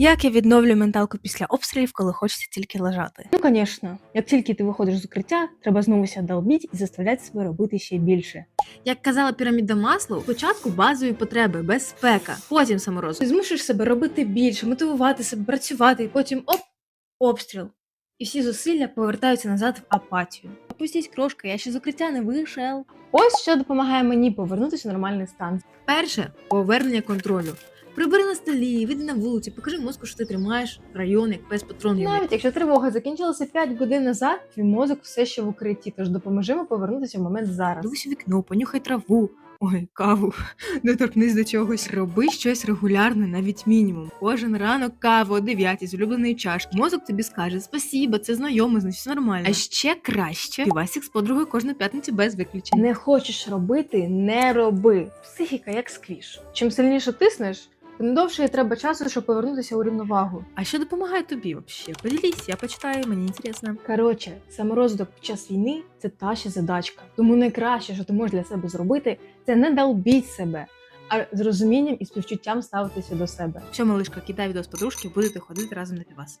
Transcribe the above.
Як я відновлю менталку після обстрілів, коли хочеться тільки лежати? Ну, звісно, як тільки ти виходиш з укриття, треба знову ся долбіть і заставляти себе робити ще більше. Як казала піраміда Маслоу, спочатку базові потреби, безпека, потім саморозвиток. Ти змушуєш себе робити більше, мотивувати себе, працювати, і потім оп, обстріл. І всі зусилля повертаються назад в апатію. Опустіть крошка, я ще з укриття не вийшов. Ось що допомагає мені повернутися в нормальний стан. Перше повернення контролю. Прибери на столі, вийди на вулицю, покажи мозку, що ти тримаєш район як пес патрон. йому. Навіть якщо тривога закінчилася 5 годин назад, твій мозок все ще в укритті, тож допоможемо повернутися в момент зараз. Дивись у вікно, понюхай траву. Ой, каву, доторкнись до чогось. Роби щось регулярне, навіть мінімум. Кожен ранок каву о 9 з улюбленої чашки. Мозок тобі скаже спасіба, це знайоме, значить все нормально. А ще краще півасік з подругою кожну п'ятницю без виключень. Не хочеш робити, не роби. Психіка як сквіш. Чим сильніше тиснеш, тим довше треба часу, щоб повернутися у рівновагу. А що допомагає тобі взагалі? Поділись, я почитаю, мені інтересно. Коротше, саморозвиток під час війни це та ще задачка. Тому найкраще, що ти можеш для себе зробити, це не долбіть себе, а з розумінням і співчуттям ставитися до себе. Що малишка, кидай відео з подружки, будете ходити разом на півас.